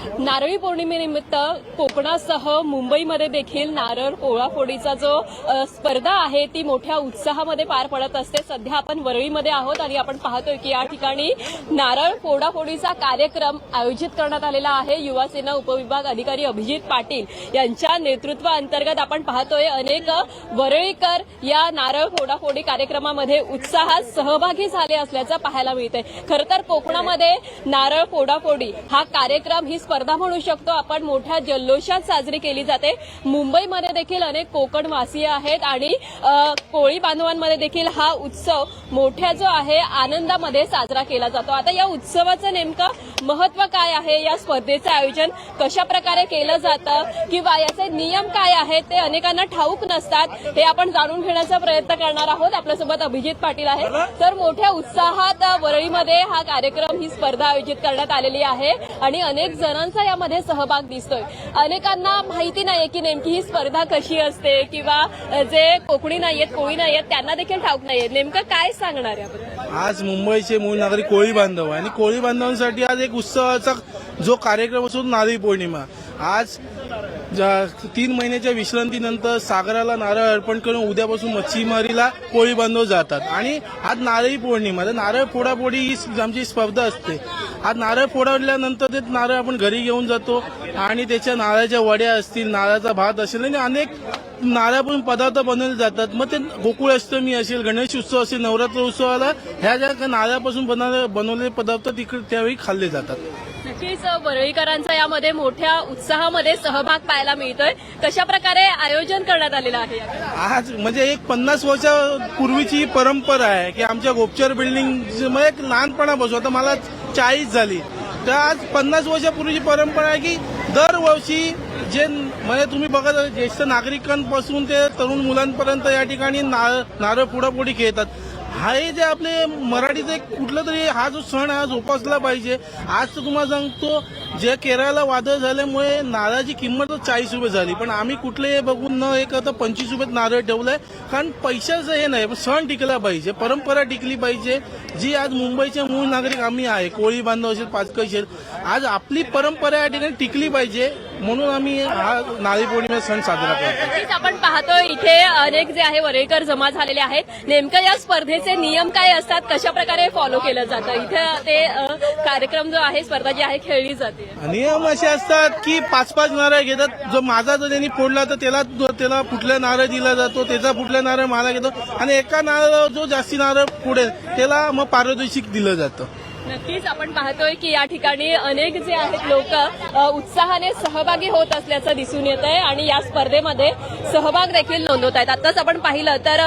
नारळी पौर्णिमेनिमित्त कोकणासह मुंबईमध्ये देखील नारळ पोळाफोडीचा जो स्पर्धा आहे ती मोठ्या उत्साहामध्ये पार पडत असते. सध्या आपण वरळीमध्ये आहोत आणि आपण पाहतोय की या ठिकाणी नारळ फोडाफोडीचा कार्यक्रम आयोजित करण्यात आलेला आहे. युवासेना उपविभाग अधिकारी अभिजित पाटील यांच्या नेतृत्वाअंतर्गत आपण पाहतोय अनेक वरळीकर या नारळ फोडाफोडी कार्यक्रमामध्ये उत्साहात सहभागी झाले असल्याचं पाहायला मिळतंय. खरं तर कोकणामध्ये नारळ फोडाफोडी हा कार्यक्रम ही स्पर्धा म्हणू शकतो. आपण मोठ्या जल्लोषात साजरी केली जाते. मुंबईमध्ये देखील अनेक कोकणवासीय आहेत आणि कोळी बांधवांमध्ये देखील हा उत्सव मोठ्या जो आहे आनंदामध्ये साजरा केला जातो. आता या उत्सवाचं नेमकं महत्त्व काय आहे? या स्पर्धेचं आयोजन कशा प्रकारे केलं जातं? किंवा याचे नियम काय आहेत? ते अनेकांना ठाऊक नसतात. हे आपण जाणून घेण्याचा प्रयत्न करणार आहोत. आपल्यासोबत अभिजित पाटील आहेत तर मोठ्या उत्साहात वरळीमध्ये हा कार्यक्रम ही स्पर्धा आयोजित करण्यात आलेली आहे. आणि अनेक जणांचा यामध्ये सहभाग दिसतोय. अनेकांना माहिती नाहीये की नेमकी ही स्पर्धा कशी असते किंवा जे कोकणी नाहीयेत कोळी नाहीयेत त्यांना देखील ठाऊक नाहीये. नेमकं काय सांगणार याबद्दल? आज मुंबईचे मूळ नागरिक कोळी बांधव आहे आणि कोळी बांधवांसाठी आज एक उत्सवाचा जो कार्यक्रम असतो नारळी पौर्णिमा. आज तीन महिन्याच्या विश्रांतीनंतर सागराला नारळ अर्पण करून उद्यापासून मच्छीमारीला कोळी बांधव जातात. आणि आज नारळी पौर्णिमा तर नारळ फोडाफोडी ही आमची स्पर्धा असते. आज नारळ फोडल्यानंतर ते नारळ आपण घरी घेऊन जातो आणि त्याच्या नारळाच्या वड्या असतील नारळाचा भात असेल आणि अनेक नारळापासून पदार्थ बनवले जातात. मग ते गोकुळाष्टमी असेल गणेश उत्सव असेल नवरात्र उत्सवाला ह्या ज्या नारळापासून बनवले बनवलेले पदार्थ तिकडे त्यावेळी खाल्ले जातात. नक्कीच वरळीकरांचा यामध्ये मोठ्या उत्साहामध्ये सहभाग पाहायला मिळतोय. कशा प्रकारे आयोजन करण्यात आलेलं आहे आज म्हणजे एक पन्नास वर्षापूर्वीची ही परंपरा आहे की आमच्या गोपचार बिल्डिंग म्हणजे एक लहानपणापासून आता मला चाळीस झाली. तर आज पन्नास वर्षापूर्वीची परंपरा आहे की दरवर्षी जे म्हणजे तुम्ही बघत ज्येष्ठ नागरिकांपासून ते तरुण मुलांपर्यंत या ठिकाणी नारळ नारळ पुढापुढी खेळतात हा हे जे आपले मराठीचं एक कुठलं तरी हा जो सण हा जोपासला पाहिजे. आज तर तुम्हाला सांगतो जे केरळला वादळ झाल्यामुळे नारळाची किंमत चाळीस रुपये झाली. पण आम्ही कुठले बघून न एक आता पंचवीस रुपयात नारळ ठेवलंय. कारण पैशाचं हे नाही पण सण टिकला पाहिजे परंपरा टिकली पाहिजे जी आज मुंबईचे मूळ नागरिक आम्ही आहे. कोळी बांधव असेल पाचकं असेल. आज आपली परंपरा या ठिकाणी टिकली पाहिजे. म्हणून आम्ही हा नारळी पौर्णिमा सण साजरा करतो नक्कीच आपण पाहतोय इथे अनेक जे आहे वरळीकर जमा झालेले आहेत. नेमकं या स्पर्धेचे नियम काय असतात? कशा प्रकारे फॉलो केलं जातं? इथे ते अ, कार्यक्रम जो आहे स्पर्धा जी आहे खेळली जाते. नियम असे असतात की पाच पाच नारळ घेतात. जो माझा जर त्यांनी फोडला तर त्याला त्याला कुठला नारळ दिला जातो? त्याचा कुठला नारळ मला घेतो? आणि एका नारळ जो जास्ती नारळ पुढे त्याला मग पारितोषिक दिलं जातं. नक्कीच आपण पाहतोय की या ठिकाणी अनेक जे आहेत लोक उत्साहाने सहभागी होत असल्याचं दिसून येत आहे आणि या स्पर्धेमध्ये सहभाग देखील नोंदवत आहेत. आताच आपण पाहिलं तर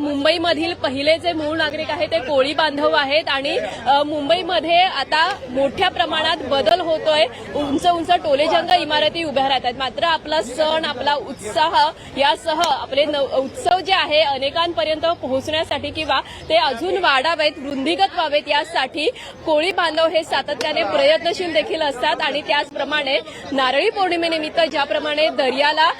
मुंबईमधील पहिले जे मूळ नागरिक आहेत ते कोळी बांधव आहेत आणि मुंबईमध्ये आता मोठ्या प्रमाणात बदल होतोय. उंच उंच टोलेजंग इमारती उभ्या राहत आहेत. मात्र आपला सण आपला उत्साह यासह आपले नव- उत्सव जे आहे अनेकांपर्यंत पोहोचण्यासाठी किंवा ते अजून वाढावेत वृंदीगत व्हावेत यासाठी कोळी बांधव हे सातत्याने प्रयत्नशील देखील असतात आणि त्याचप्रमाणे नारळी पौर्णिमेनिमित्त ज्याप्रमाणे दर्याला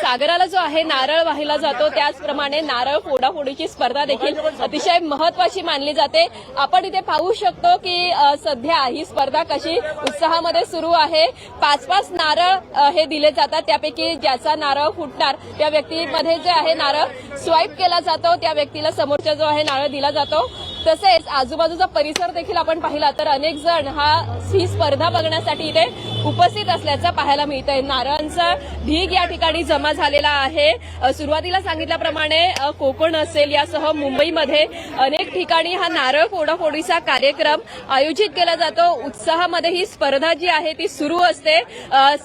सागराला जो आहे नारळ वाहिला जातो त्याचप्रमाणे नारळ फोडाफोडीची स्पर्धा देखील अतिशय महत्वाची मानली जाते. आपण इथे पाहू शकतो की सध्या ही स्पर्धा कशी उत्साहामध्ये सुरू आहे. पाच पाच नारळ हे दिले जातात. त्यापैकी ज्याचा नारळ फुटणार त्या व्यक्तीमध्ये जे आहे नारळ स्वाईप केला जातो. त्या व्यक्तीला समोरचा जो आहे नारळ दिला जातो. तसेच आजूबाजूचा परिसर देखील आपण पाहिला तर अनेक जण हा ही स्पर्धा बघण्यासाठी इथे उपस्थित असल्याचं पाहायला मिळतंय. नारळांचा ढीग या ठिकाणी जमा झालेला आहे. सुरुवातीला सांगितल्याप्रमाणे कोकण असेल यासह मुंबईमध्ये अनेक ठिकाणी हा नारळ फोडाफोडीचा कार्यक्रम आयोजित केला जातो. उत्साहामध्ये ही स्पर्धा जी आहे ती सुरू असते.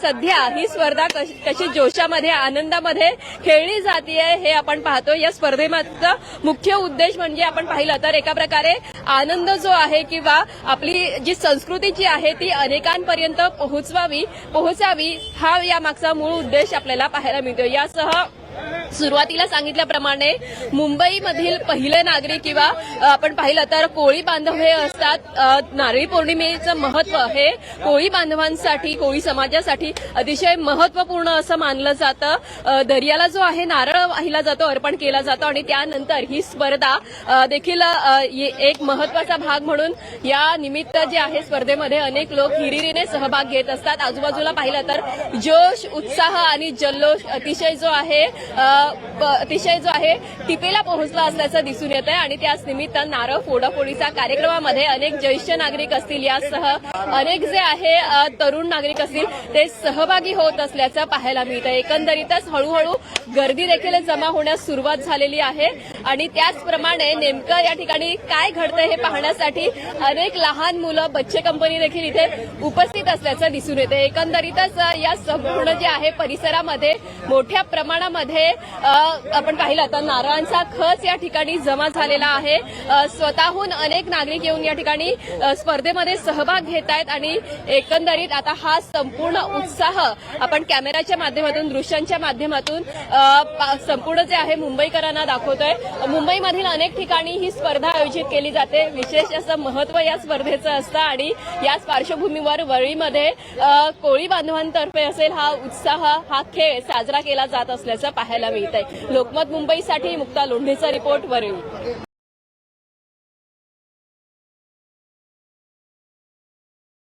सध्या ही स्पर्धा कशी कशी जोशामध्ये आनंदामध्ये खेळली जाते हे आपण पाहतो या स्पर्धेमागचा मुख्य उद्देश म्हणजे आपण पाहिलं तर एका प्रकारे आनंद जो आहे किंवा आपली जी संस्कृती जी आहे ती अनेकांपर्यंत पोहोचवावी पोहोचावी हा यामागचा मूळ उद्देश आपल्याला पाहायला मिळतो यासह सुरुवातीला सांगितल्याप्रमाणे मुंबईमधील पहिले नागरिक किंवा आपण पाहिलं तर कोळी बांधव हे असतात. नारळी पौर्णिमेचं महत्त्व हे कोळी बांधवांसाठी कोळी समाजासाठी अतिशय महत्त्वपूर्ण असं मानलं जातं. दर्याला जो आहे नारळ वाहिला जातो अर्पण केला जातो आणि त्यानंतर ही स्पर्धा देखील एक महत्त्वाचा भाग म्हणून या निमित्त जे आहे स्पर्धेमध्ये अनेक लोक हिरिरीने सहभाग घेत असतात. आजूबाजूला पाहिलं तर जोश उत्साह आणि जल्लोष अतिशय जो आहे अतिशय जो आहे टिपेला पोहोचला असल्याचं दिसून येत आहे आणि त्याच निमित्त नारळ फोडाफोडीच्या कार्यक्रमामध्ये अनेक ज्येष्ठ नागरिक असतील. यासह अनेक जे आहे तरुण नागरिक असतील ते सहभागी होत असल्याचं पाहायला मिळतं एकंदरीतच हळूहळू गर्दी देखील जमा होण्यास सुरुवात झालेली आहे. आणि त्याचप्रमाणे नेमकं या ठिकाणी काय घडतंय हे पाहण्यासाठी अनेक लहान मुलं बच्चे कंपनी देखील इथे उपस्थित असल्याचं दिसून येते. एकंदरीतच या संपूर्ण जे आहे परिसरामध्ये मोठ्या प्रमाणामध्ये आपण पाहिलं तर नारळांचा खच या ठिकाणी जमा झालेला आहे. स्वतःहून अनेक नागरिक येऊन या ठिकाणी स्पर्धेमध्ये सहभाग घेत आहेत आणि एकंदरीत आता हा संपूर्ण उत्साह आपण कॅमेराच्या माध्यमातून दृश्यांच्या माध्यमातून पा- संपूर्ण जे आहे मुंबईकरांना दाखवतोय. मुंबईमधील अनेक ठिकाणी ही स्पर्धा आयोजित केली जाते. विशेष असं महत्त्व या स्पर्धेचं असतं आणि याच पार्श्वभूमीवर वरळीमध्ये कोळी बांधवांतर्फे असेल हा उत्साह हा खेळ साजरा केला जात असल्याचं पाहायला मिळत आहे लोकमत मुंबईसाठी मुक्ता लोंढेचा रिपोर्ट वरळी.